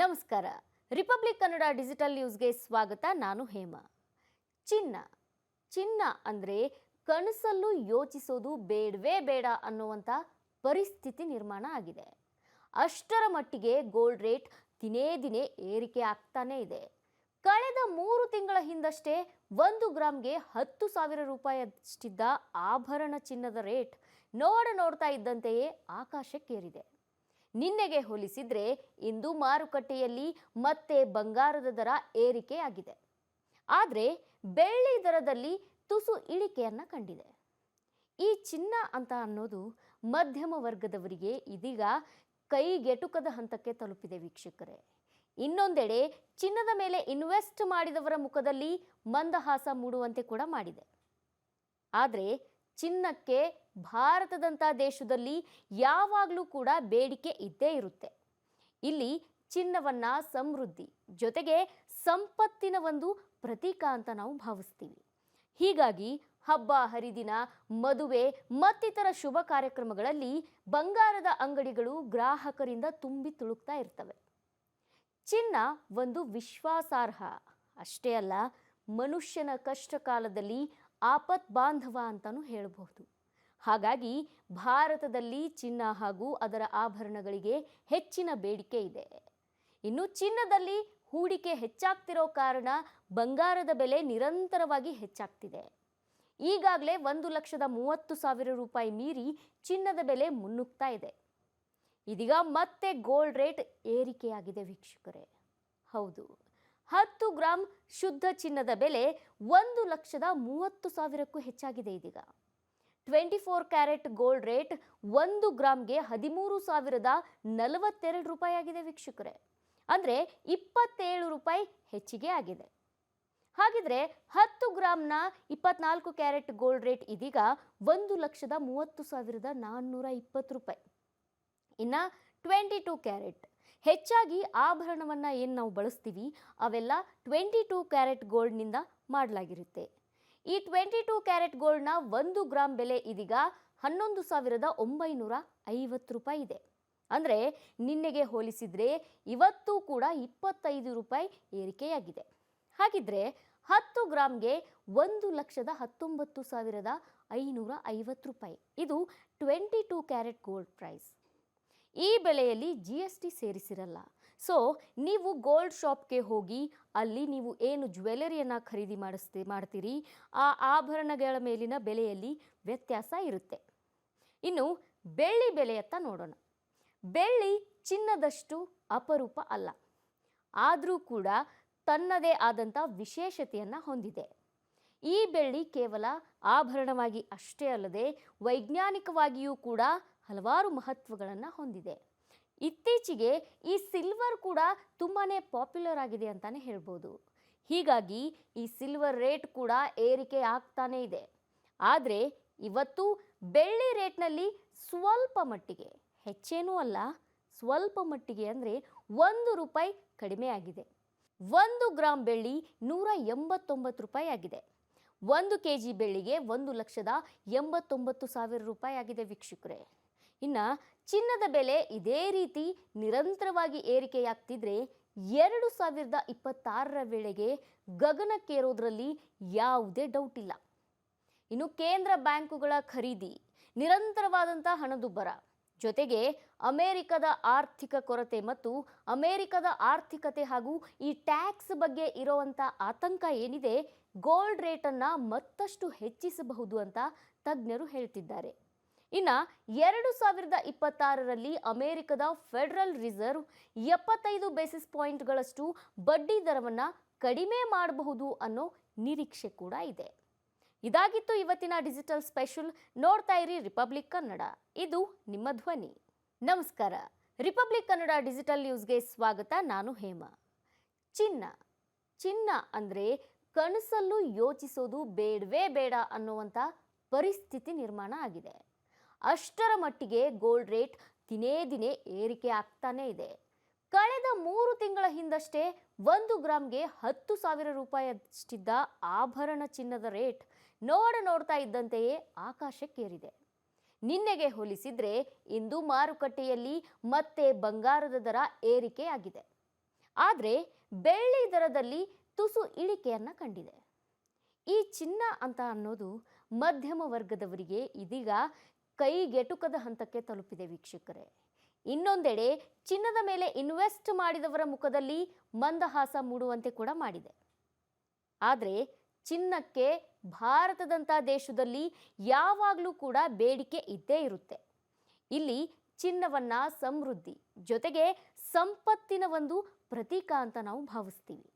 ನಮಸ್ಕಾರ. Republic Kannada digital ನ್ಯೂಸ್ಗೆ ಸ್ವಾಗತ. ನಾನು ಹೇಮ. ಚಿನ್ನ. ಚಿನ್ನ ಅಂದರೆ ಕನಸಲ್ಲೂ ಯೋಚಿಸೋದು ಬೇಡವೇ ಬೇಡ ಅನ್ನುವಂಥ ಪರಿಸ್ಥಿತಿ ನಿರ್ಮಾಣ ಆಗಿದೆ. ಅಷ್ಟರ ಮಟ್ಟಿಗೆ ಗೋಲ್ಡ್ ರೇಟ್ ದಿನೇ ದಿನೇ ಏರಿಕೆ ಆಗ್ತಾನೇ ಇದೆ. ಕಳೆದ ಮೂರು ತಿಂಗಳ ಹಿಂದಷ್ಟೇ ಒಂದು ಗ್ರಾಮ್ಗೆ ಹತ್ತು ಸಾವಿರ ರೂಪಾಯಿಯಷ್ಟಿದ್ದ ಆಭರಣ ಚಿನ್ನದ ರೇಟ್ ನೋಡ ನೋಡ್ತಾ ಇದ್ದಂತೆಯೇ ಆಕಾಶಕ್ಕೇರಿದೆ. ನಿನ್ನೆಗೆ ಹೋಲಿಸಿದ್ರೆ ಇಂದು ಮಾರುಕಟ್ಟೆಯಲ್ಲಿ ಮತ್ತೆ ಬಂಗಾರದ ದರ ಏರಿಕೆಯಾಗಿದೆ. ಆದರೆ ಬೆಳ್ಳಿ ದರದಲ್ಲಿ ತುಸು ಇಳಿಕೆಯನ್ನ ಕಂಡಿದೆ. ಈ ಚಿನ್ನ ಅಂತ ಅನ್ನೋದು ಮಧ್ಯಮ ವರ್ಗದವರಿಗೆ ಇದೀಗ ಕೈಗೆಟುಕದ ಹಂತಕ್ಕೆ ತಲುಪಿದೆ ವೀಕ್ಷಕರೇ. ಇನ್ನೊಂದೆಡೆ ಚಿನ್ನದ ಮೇಲೆ ಇನ್ವೆಸ್ಟ್ ಮಾಡಿದವರ ಮುಖದಲ್ಲಿ ಮಂದಹಾಸ ಮೂಡುವಂತೆ ಕೂಡ ಮಾಡಿದೆ. ಆದರೆ ಚಿನ್ನಕ್ಕೆ ಭಾರತದಂಥ ದೇಶದಲ್ಲಿ ಯಾವಾಗಲೂ ಕೂಡ ಬೇಡಿಕೆ ಇದ್ದೇ ಇರುತ್ತೆ. ಇಲ್ಲಿ ಚಿನ್ನವನ್ನ ಸಮೃದ್ಧಿ ಜೊತೆಗೆ ಸಂಪತ್ತಿನ ಒಂದು ಪ್ರತೀಕ ಅಂತ ನಾವು ಭಾವಿಸ್ತೀವಿ. ಹೀಗಾಗಿ ಹಬ್ಬ, ಹರಿದಿನ, ಮದುವೆ ಮತ್ತಿತರ ಶುಭ ಕಾರ್ಯಕ್ರಮಗಳಲ್ಲಿ ಬಂಗಾರದ ಅಂಗಡಿಗಳು ಗ್ರಾಹಕರಿಂದ ತುಂಬಿ ತುಳುಕ್ತಾ ಇರ್ತವೆ. ಚಿನ್ನ ಒಂದು ವಿಶ್ವಾಸಾರ್ಹ, ಅಷ್ಟೇ ಅಲ್ಲ, ಮನುಷ್ಯನ ಕಷ್ಟ ಕಾಲದಲ್ಲಿ ಆಪತ್ ಬಾಂಧವ ಅಂತಲೂ ಹೇಳಬಹುದು. ಹಾಗಾಗಿ ಭಾರತದಲ್ಲಿ ಚಿನ್ನ ಹಾಗೂ ಅದರ ಆಭರಣಗಳಿಗೆ ಹೆಚ್ಚಿನ ಬೇಡಿಕೆ ಇದೆ. ಇನ್ನು ಚಿನ್ನದಲ್ಲಿ ಹೂಡಿಕೆ ಹೆಚ್ಚಾಗ್ತಿರೋ ಕಾರಣ ಬಂಗಾರದ ಬೆಲೆ ನಿರಂತರವಾಗಿ ಹೆಚ್ಚಾಗ್ತಿದೆ. ಈಗಾಗಲೇ ಒಂದು ಲಕ್ಷದ ಮೂವತ್ತು ಸಾವಿರ ರೂಪಾಯಿ ಮೀರಿ ಚಿನ್ನದ ಬೆಲೆ ಮುನ್ನುಗ್ತಾ ಇದೆ. ಇದೀಗ ಮತ್ತೆ ಗೋಲ್ಡ್ ರೇಟ್ ಏರಿಕೆಯಾಗಿದೆ ವೀಕ್ಷಕರೇ. ಹೌದು. ಹತ್ತು ಗ್ರಾಂ ಶುದ್ಧ ಚಿನ್ನದ ಬೆಲೆ ಒಂದು ಲಕ್ಷದ ಮೂವತ್ತು ಸಾವಿರಕ್ಕೂ ಹೆಚ್ಚಾಗಿದೆ ಇದೀಗ. Twenty four carat gold rate ಒಂದು ಗ್ರಾಮ್ಗೆ ಹದಿಮೂರು ಸಾವಿರದ ನಲವತ್ತೆರಡು ರೂಪಾಯಿ ಆಗಿದೆ ವೀಕ್ಷಕರೇ. ಅಂದರೆ ಇಪ್ಪತ್ತೇಳು ರೂಪಾಯಿ ಹೆಚ್ಚಿಗೆ ಆಗಿದೆ. ಹಾಗಿದ್ರೆ ಹತ್ತು ಗ್ರಾಮ್ನ ಇಪ್ಪತ್ನಾಲ್ಕು ಕ್ಯಾರೆಟ್ ಗೋಲ್ಡ್ ರೇಟ್ ಇದೀಗ ಒಂದು ಲಕ್ಷದ ಮೂವತ್ತು ಸಾವಿರದ ನಾನ್ನೂರ ಇಪ್ಪತ್ತು ರೂಪಾಯಿ. ಇನ್ನು ಟ್ವೆಂಟಿ ಟೂ ಕ್ಯಾರೆಟ್ ಹೆಚ್ಚಾಗಿ ಆಭರಣವನ್ನು ಏನು ನಾವು ಬಳಸ್ತೀವಿ, ಅವೆಲ್ಲ ಟ್ವೆಂಟಿ ಟೂ ಕ್ಯಾರೆಟ್ ಗೋಲ್ಡ್ನಿಂದ ಮಾಡಲಾಗಿರುತ್ತೆ. ಈ ಟ್ವೆಂಟಿ ಟೂ ಕ್ಯಾರೆಟ್ ಗೋಲ್ಡ್ನ ಒಂದು ಗ್ರಾಮ್ ಬೆಲೆ ಇದೀಗ ಹನ್ನೊಂದು ಸಾವಿರದ ಒಂಬೈನೂರ ಐವತ್ತು ರೂಪಾಯಿ ಇದೆ. ಅಂದರೆ ನಿನ್ನೆಗೆ ಹೋಲಿಸಿದರೆ ಇವತ್ತು ಕೂಡ ಇಪ್ಪತ್ತೈದು ರೂಪಾಯಿ ಏರಿಕೆಯಾಗಿದೆ. ಹಾಗಿದ್ರೆ ಹತ್ತು ಗ್ರಾಮ್ಗೆ ಒಂದು ಲಕ್ಷದ ಹತ್ತೊಂಬತ್ತು ಸಾವಿರದ ಐನೂರ ಐವತ್ತು ರೂಪಾಯಿ. ಇದು twenty two carat gold price ಈ ಬೆಲೆಯಲ್ಲಿ ಜಿ ಎಸ್ ಟಿ ಸೇರಿಸಿರಲ್ಲ. ಸೊ ನೀವು ಗೋಲ್ಡ್ ಶಾಪ್ಗೆ ಹೋಗಿ ಅಲ್ಲಿ ನೀವು ಏನು ಜ್ಯುವೆಲರಿಯನ್ನು ಖರೀದಿ ಮಾಡಿಸ್ತಿ, ಮಾಡ್ತೀರಿ, ಆ ಆಭರಣಗಳ ಮೇಲಿನ ಬೆಲೆಯಲ್ಲಿ ವ್ಯತ್ಯಾಸ ಇರುತ್ತೆ. ಇನ್ನು ಬೆಳ್ಳಿ ಬೆಲೆಯತ್ತ ನೋಡೋಣ. ಬೆಳ್ಳಿ ಚಿನ್ನದಷ್ಟು ಅಪರೂಪ ಅಲ್ಲ. ಆದರೂ ಕೂಡ ತನ್ನದೇ ಆದಂಥ ವಿಶೇಷತೆಯನ್ನು ಹೊಂದಿದೆ. ಈ ಬೆಳ್ಳಿ ಕೇವಲ ಆಭರಣವಾಗಿ ಅಷ್ಟೇ ಅಲ್ಲದೆ ವೈಜ್ಞಾನಿಕವಾಗಿಯೂ ಕೂಡ ಹಲವಾರು ಮಹತ್ವಗಳನ್ನು ಹೊಂದಿದೆ. ಇತ್ತೀಚೆಗೆ ಈ ಸಿಲ್ವರ್ ಕೂಡ ತುಂಬಾ ಪಾಪ್ಯುಲರ್ ಆಗಿದೆ ಅಂತಲೇ ಹೇಳ್ಬೋದು. ಹೀಗಾಗಿ ಈ ಸಿಲ್ವರ್ ರೇಟ್ ಕೂಡ ಏರಿಕೆ ಆಗ್ತಾನೇ ಇದೆ. ಆದರೆ ಇವತ್ತು ಬೆಳ್ಳಿ ರೇಟ್ನಲ್ಲಿ ಸ್ವಲ್ಪ ಮಟ್ಟಿಗೆ, ಹೆಚ್ಚೇನೂ ಅಲ್ಲ, ಸ್ವಲ್ಪ ಮಟ್ಟಿಗೆ ಅಂದರೆ ಒಂದು ರೂಪಾಯಿ ಕಡಿಮೆ ಆಗಿದೆ. ಒಂದು ಗ್ರಾಮ್ ಬೆಳ್ಳಿ ನೂರ ಎಂಬತ್ತೊಂಬತ್ತು ರೂಪಾಯಿ ಆಗಿದೆ. ಒಂದು ಕೆ ಜಿ ಬೆಳ್ಳಿಗೆ ಒಂದು ಲಕ್ಷದ ಎಂಬತ್ತೊಂಬತ್ತು ಸಾವಿರ ರೂಪಾಯಿ ಆಗಿದೆ ವೀಕ್ಷಕರೇ. ಇನ್ನು ಚಿನ್ನದ ಬೆಲೆ ಇದೇ ರೀತಿ ನಿರಂತರವಾಗಿ ಏರಿಕೆಯಾಗ್ತಿದ್ರೆ ಎರಡು ಸಾವಿರದ ಇಪ್ಪತ್ತಾರರ ವೇಳೆಗೆ ಗಗನಕ್ಕೇರೋದ್ರಲ್ಲಿ ಯಾವುದೇ ಡೌಟ್ ಇಲ್ಲ. ಇನ್ನು ಕೇಂದ್ರ ಬ್ಯಾಂಕುಗಳ ಖರೀದಿ ನಿರಂತರವಾದಂಥ ಹಣದುಬ್ಬರ, ಜೊತೆಗೆ ಅಮೆರಿಕದ ಆರ್ಥಿಕ ಕೊರತೆ ಮತ್ತು ಅಮೆರಿಕದ ಆರ್ಥಿಕತೆ ಹಾಗೂ ಈ ಟ್ಯಾಕ್ಸ್ ಬಗ್ಗೆ ಇರೋವಂಥ ಆತಂಕ ಏನಿದೆ, ಗೋಲ್ಡ್ ರೇಟನ್ನು ಮತ್ತಷ್ಟು ಹೆಚ್ಚಿಸಬಹುದು ಅಂತ ತಜ್ಞರು ಹೇಳ್ತಿದ್ದಾರೆ. ಇನ್ನು ಎರಡು ಸಾವಿರದ ಇಪ್ಪತ್ತಾರರಲ್ಲಿ ಅಮೆರಿಕದ ಫೆಡರಲ್ ರಿಸರ್ವ್ ಎಪ್ಪತ್ತೈದು ಬೇಸಿಸ್ ಪಾಯಿಂಟ್ಗಳಷ್ಟು ಬಡ್ಡಿ ದರವನ್ನು ಕಡಿಮೆ ಮಾಡಬಹುದು ಅನ್ನೋ ನಿರೀಕ್ಷೆ ಕೂಡ ಇದೆ. ಇದಾಗಿತ್ತು ಇವತ್ತಿನ ಡಿಜಿಟಲ್ ಸ್ಪೆಷಲ್. ನೋಡ್ತಾ ಇರಿ ರಿಪಬ್ಲಿಕ್ ಕನ್ನಡ. ಇದು ನಿಮ್ಮ ಧ್ವನಿ. ನಮಸ್ಕಾರ. ರಿಪಬ್ಲಿಕ್ ಕನ್ನಡ ಡಿಜಿಟಲ್ ನ್ಯೂಸ್ಗೆ ಸ್ವಾಗತ. ನಾನು ಹೇಮ. ಚಿನ್ನ. ಚಿನ್ನ ಅಂದರೆ ಕನಸಲ್ಲೂ ಯೋಚಿಸೋದು ಬೇಡವೇ ಬೇಡ ಅನ್ನುವಂಥ ಪರಿಸ್ಥಿತಿ ನಿರ್ಮಾಣ ಆಗಿದೆ. ಅಷ್ಟರ ಮಟ್ಟಿಗೆ ಗೋಲ್ಡ್ ರೇಟ್ ದಿನೇ ದಿನೇ ಏರಿಕೆ ಆಗ್ತಾನೇ ಇದೆ. ಕಳೆದ ಮೂರು ತಿಂಗಳ ಹಿಂದಷ್ಟೇ ಒಂದು ಗ್ರಾಮ್ಗೆ ಹತ್ತು ಸಾವಿರ ರೂಪಾಯಿಯಷ್ಟಿದ್ದ ಆಭರಣ ಚಿನ್ನದ ರೇಟ್ ನೋಡ ನೋಡ್ತಾ ಇದ್ದಂತೆಯೇ ಆಕಾಶಕ್ಕೇರಿದೆ. ನಿನ್ನೆಗೆ ಹೋಲಿಸಿದ್ರೆ ಇಂದು ಮಾರುಕಟ್ಟೆಯಲ್ಲಿ ಮತ್ತೆ ಬಂಗಾರದ ದರ ಏರಿಕೆಯಾಗಿದೆ. ಆದರೆ ಬೆಳ್ಳಿ ದರದಲ್ಲಿ ತುಸು ಇಳಿಕೆಯನ್ನು ಕಂಡಿದೆ. ಈ ಚಿನ್ನ ಅಂತ ಅನ್ನೋದು ಮಧ್ಯಮ ವರ್ಗದವರಿಗೆ ಇದೀಗ ಕೈಗೆಟುಕದ ಹಂತಕ್ಕೆ ತಲುಪಿದೆ ವೀಕ್ಷಕರೇ. ಇನ್ನೊಂದೆಡೆ ಚಿನ್ನದ ಮೇಲೆ ಇನ್ವೆಸ್ಟ್ ಮಾಡಿದವರ ಮುಖದಲ್ಲಿ ಮಂದಹಾಸ ಮೂಡುವಂತೆ ಕೂಡ ಮಾಡಿದೆ. ಆದರೆ ಚಿನ್ನಕ್ಕೆ ಭಾರತದಂಥ ದೇಶದಲ್ಲಿ ಯಾವಾಗಲೂ ಕೂಡ ಬೇಡಿಕೆ ಇದ್ದೇ ಇರುತ್ತೆ. ಇಲ್ಲಿ ಚಿನ್ನವನ್ನ ಸಮೃದ್ಧಿ, ಜೊತೆಗೆ ಸಂಪತ್ತಿನ ಒಂದು ಪ್ರತೀಕ ಅಂತ ನಾವು ಭಾವಿಸ್ತೀವಿ.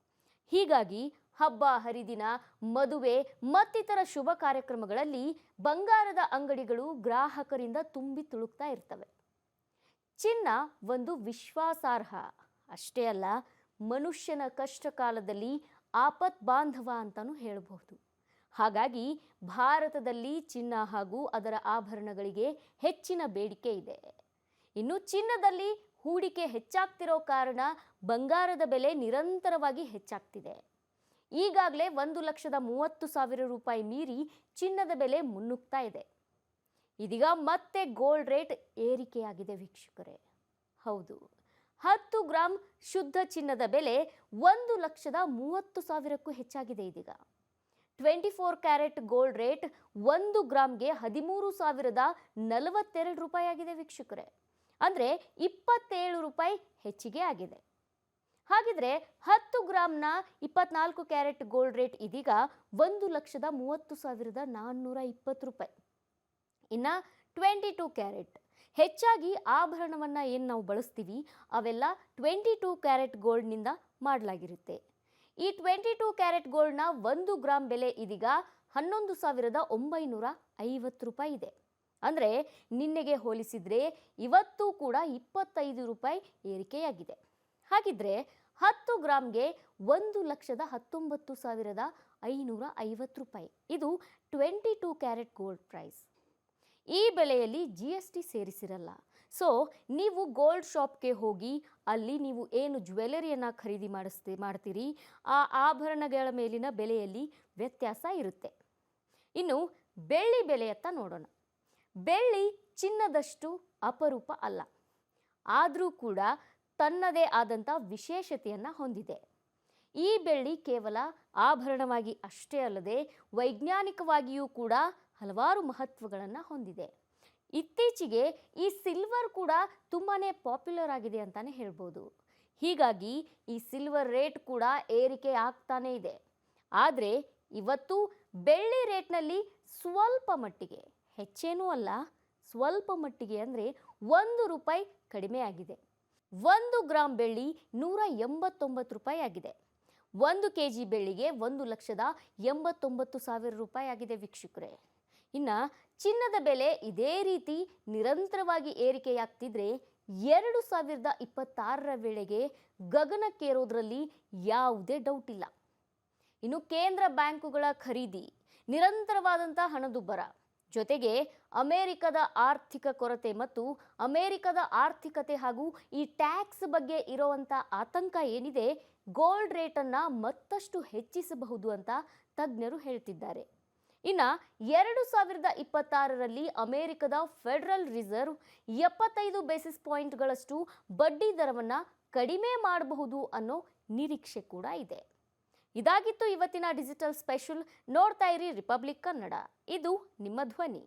ಹೀಗಾಗಿ ಹಬ್ಬ, ಹರಿದಿನ, ಮದುವೆ, ಮತ್ತಿತರ ಶುಭ ಕಾರ್ಯಕ್ರಮಗಳಲ್ಲಿ ಬಂಗಾರದ ಅಂಗಡಿಗಳು ಗ್ರಾಹಕರಿಂದ ತುಂಬಿ ತುಳುಕ್ತಾ ಇರ್ತವೆ. ಚಿನ್ನ ಒಂದು ವಿಶ್ವಾಸಾರ್ಹ. ಅಷ್ಟೇ ಅಲ್ಲ, ಮನುಷ್ಯನ ಕಷ್ಟ ಕಾಲದಲ್ಲಿ ಆಪತ್ ಬಾಂಧವ ಅಂತಲೂ ಹೇಳಬಹುದು. ಹಾಗಾಗಿ ಭಾರತದಲ್ಲಿ ಚಿನ್ನ ಹಾಗೂ ಅದರ ಆಭರಣಗಳಿಗೆ ಹೆಚ್ಚಿನ ಬೇಡಿಕೆ ಇದೆ. ಇನ್ನು ಚಿನ್ನದಲ್ಲಿ ಹೂಡಿಕೆ ಹೆಚ್ಚಾಗ್ತಿರೋ ಕಾರಣ ಬಂಗಾರದ ಬೆಲೆ ನಿರಂತರವಾಗಿ ಹೆಚ್ಚಾಗ್ತಿದೆ. ಈಗಾಗಲೇ ಒಂದು ಲಕ್ಷದ ಮೂವತ್ತು ಸಾವಿರ ರೂಪಾಯಿ ಮೀರಿ ಚಿನ್ನದ ಬೆಲೆ ಮುನ್ನುಗ್ತಾ ಇದೆ. ಇದೀಗ ಮತ್ತೆ ಗೋಲ್ಡ್ ರೇಟ್ ಏರಿಕೆಯಾಗಿದೆ ವೀಕ್ಷಕರೇ. ಹೌದು, ಹತ್ತು ಗ್ರಾಂ ಶುದ್ಧ ಚಿನ್ನದ ಬೆಲೆ ಒಂದು ಲಕ್ಷದ ಮೂವತ್ತು ಸಾವಿರಕ್ಕೂ ಹೆಚ್ಚಾಗಿದೆ ಇದೀಗ. Twenty four carat gold rate ಒಂದು ಗ್ರಾಮ್ಗೆ ಹದಿಮೂರು ಸಾವಿರದ ನಲವತ್ತೆರಡು ರೂಪಾಯಿ ಆಗಿದೆ ವೀಕ್ಷಕರೇ. ಅಂದರೆ ಇಪ್ಪತ್ತೇಳು ರೂಪಾಯಿ ಹೆಚ್ಚಿಗೆ ಆಗಿದೆ. ಹಾಗಿದ್ರೆ ಹತ್ತು ಗ್ರಾಮ್ನ ಇಪ್ಪತ್ನಾಲ್ಕು ಕ್ಯಾರೆಟ್ ಗೋಲ್ಡ್ ರೇಟ್ ಇದೀಗ ಒಂದು ಲಕ್ಷದ ಮೂವತ್ತು ಸಾವಿರದ ನಾನ್ನೂರ ಇಪ್ಪತ್ತು ರೂಪಾಯಿ. ಇನ್ನು ಟ್ವೆಂಟಿ ಟೂ ಕ್ಯಾರೆಟ್. ಹೆಚ್ಚಾಗಿ ಆಭರಣವನ್ನು ಏನು ನಾವು ಬಳಸ್ತೀವಿ? ಅವೆಲ್ಲ ಟ್ವೆಂಟಿ ಟೂ ಕ್ಯಾರೆಟ್ ಗೋಲ್ಡ್ನಿಂದ ಮಾಡಲಾಗಿರುತ್ತೆ. ಈ ಟ್ವೆಂಟಿ ಟೂ ಕ್ಯಾರೆಟ್ ಗೋಲ್ಡ್ನ ಒಂದು ಗ್ರಾಮ್ ಬೆಲೆ ಇದೀಗ ಹನ್ನೊಂದು ಸಾವಿರದ ಒಂಬೈನೂರ ಐವತ್ತು ರೂಪಾಯಿ ಇದೆ. ಅಂದರೆ ನಿನ್ನೆಗೆ ಹೋಲಿಸಿದರೆ ಇವತ್ತು ಕೂಡ ಇಪ್ಪತ್ತೈದು ರೂಪಾಯಿ ಏರಿಕೆಯಾಗಿದೆ. ಹಾಗಿದ್ರೆ ಹತ್ತು ಗ್ರಾಮ್ಗೆ ಒಂದು ಲಕ್ಷದ ಹತ್ತೊಂಬತ್ತು ಸಾವಿರದ ಐನೂರ ಐವತ್ತು ರೂಪಾಯಿ. ಇದು twenty two carat gold price. ಈ ಬೆಲೆಯಲ್ಲಿ ಜಿ ಎಸ್ ಟಿ ಸೇರಿಸಿರಲ್ಲ. ಸೊ, ನೀವು ಗೋಲ್ಡ್ ಶಾಪ್ಗೆ ಹೋಗಿ ಅಲ್ಲಿ ನೀವು ಏನು ಜ್ಯುವೆಲರಿಯನ್ನು ಖರೀದಿ ಮಾಡಿಸ್ತಿ, ಮಾಡ್ತೀರಿ, ಆ ಆಭರಣಗಳ ಮೇಲಿನ ಬೆಲೆಯಲ್ಲಿ ವ್ಯತ್ಯಾಸ ಇರುತ್ತೆ. ಇನ್ನು ಬೆಳ್ಳಿ ಬೆಲೆಯತ್ತ ನೋಡೋಣ. ಬೆಳ್ಳಿ ಚಿನ್ನದಷ್ಟು ಅಪರೂಪ ಅಲ್ಲ. ಆದರೂ ಕೂಡ ತನ್ನದೇ ಆದಂಥ ವಿಶೇಷತೆಯನ್ನು ಹೊಂದಿದೆ. ಈ ಬೆಳ್ಳಿ ಕೇವಲ ಆಭರಣವಾಗಿ ಅಷ್ಟೇ ಅಲ್ಲದೆ ವೈಜ್ಞಾನಿಕವಾಗಿಯೂ ಕೂಡ ಹಲವಾರು ಮಹತ್ವಗಳನ್ನು ಹೊಂದಿದೆ. ಇತ್ತೀಚೆಗೆ ಈ ಸಿಲ್ವರ್ ಕೂಡ ತುಂಬಾ ಪಾಪ್ಯುಲರ್ ಆಗಿದೆ ಅಂತಾನೆ ಹೇಳ್ಬೋದು. ಹೀಗಾಗಿ ಈ ಸಿಲ್ವರ್ ರೇಟ್ ಕೂಡ ಏರಿಕೆ ಆಗ್ತಾನೇ ಇದೆ. ಆದರೆ ಇವತ್ತು ಬೆಳ್ಳಿ ರೇಟ್ನಲ್ಲಿ ಸ್ವಲ್ಪ ಮಟ್ಟಿಗೆ, ಹೆಚ್ಚೇನೂ ಅಲ್ಲ, ಸ್ವಲ್ಪ ಮಟ್ಟಿಗೆ ಅಂದರೆ ಒಂದು ರೂಪಾಯಿ ಕಡಿಮೆ ಆಗಿದೆ. ಒಂದು ಗ್ರಾಮ್ ಬೆಳ್ಳಿ ನೂರ ಎಂಬತ್ತೊಂಬತ್ತು ರೂಪಾಯಿ ಆಗಿದೆ. ಒಂದು ಕೆ ಜಿ ಬೆಳ್ಳಿಗೆ ಒಂದು ಲಕ್ಷದ ಎಂಬತ್ತೊಂಬತ್ತು ಸಾವಿರ ರೂಪಾಯಿ ಆಗಿದೆ ವೀಕ್ಷಕರೆ. ಇನ್ನು ಚಿನ್ನದ ಬೆಲೆ ಇದೇ ರೀತಿ ನಿರಂತರವಾಗಿ ಏರಿಕೆಯಾಗ್ತಿದ್ರೆ ಎರಡು ಸಾವಿರದ ಇಪ್ಪತ್ತಾರರ ವೇಳೆಗೆ ಗಗನಕ್ಕೇರೋದ್ರಲ್ಲಿ ಯಾವುದೇ ಡೌಟ್ ಇಲ್ಲ. ಇನ್ನು ಕೇಂದ್ರ ಬ್ಯಾಂಕುಗಳ ಖರೀದಿ ನಿರಂತರವಾದಂಥ ಹಣದುಬ್ಬರ ಜೊತೆಗೆ ಅಮೆರಿಕದ ಆರ್ಥಿಕ ಕೊರತೆ ಮತ್ತು ಅಮೆರಿಕದ ಆರ್ಥಿಕತೆ ಹಾಗೂ ಈ ಟ್ಯಾಕ್ಸ್ ಬಗ್ಗೆ ಇರೋವಂಥ ಆತಂಕ ಏನಿದೆ, ಗೋಲ್ಡ್ ರೇಟನ್ನು ಮತ್ತಷ್ಟು ಹೆಚ್ಚಿಸಬಹುದು ಅಂತ ತಜ್ಞರು ಹೇಳ್ತಿದ್ದಾರೆ. ಇನ್ನು ಎರಡು ಸಾವಿರದ ಇಪ್ಪತ್ತಾರರಲ್ಲಿ ಅಮೆರಿಕದ ಫೆಡರಲ್ ರಿಸರ್ವ್ ಎಪ್ಪತ್ತೈದು ಬೇಸಿಸ್ ಪಾಯಿಂಟ್ಗಳಷ್ಟು ಬಡ್ಡಿ ದರವನ್ನು ಕಡಿಮೆ ಮಾಡಬಹುದು ಅನ್ನೋ ನಿರೀಕ್ಷೆ ಕೂಡ ಇದೆ. ಇದಾಗಿತ್ತು ಇವತ್ತಿನ ಡಿಜಿಟಲ್ ಸ್ಪೆಷಲ್ ನೋಡ್ತಾ ಇರಿ ರಿಪಬ್ಲಿಕ್ ಕನ್ನಡ. ಇದು ನಿಮ್ಮ ಧ್ವನಿ.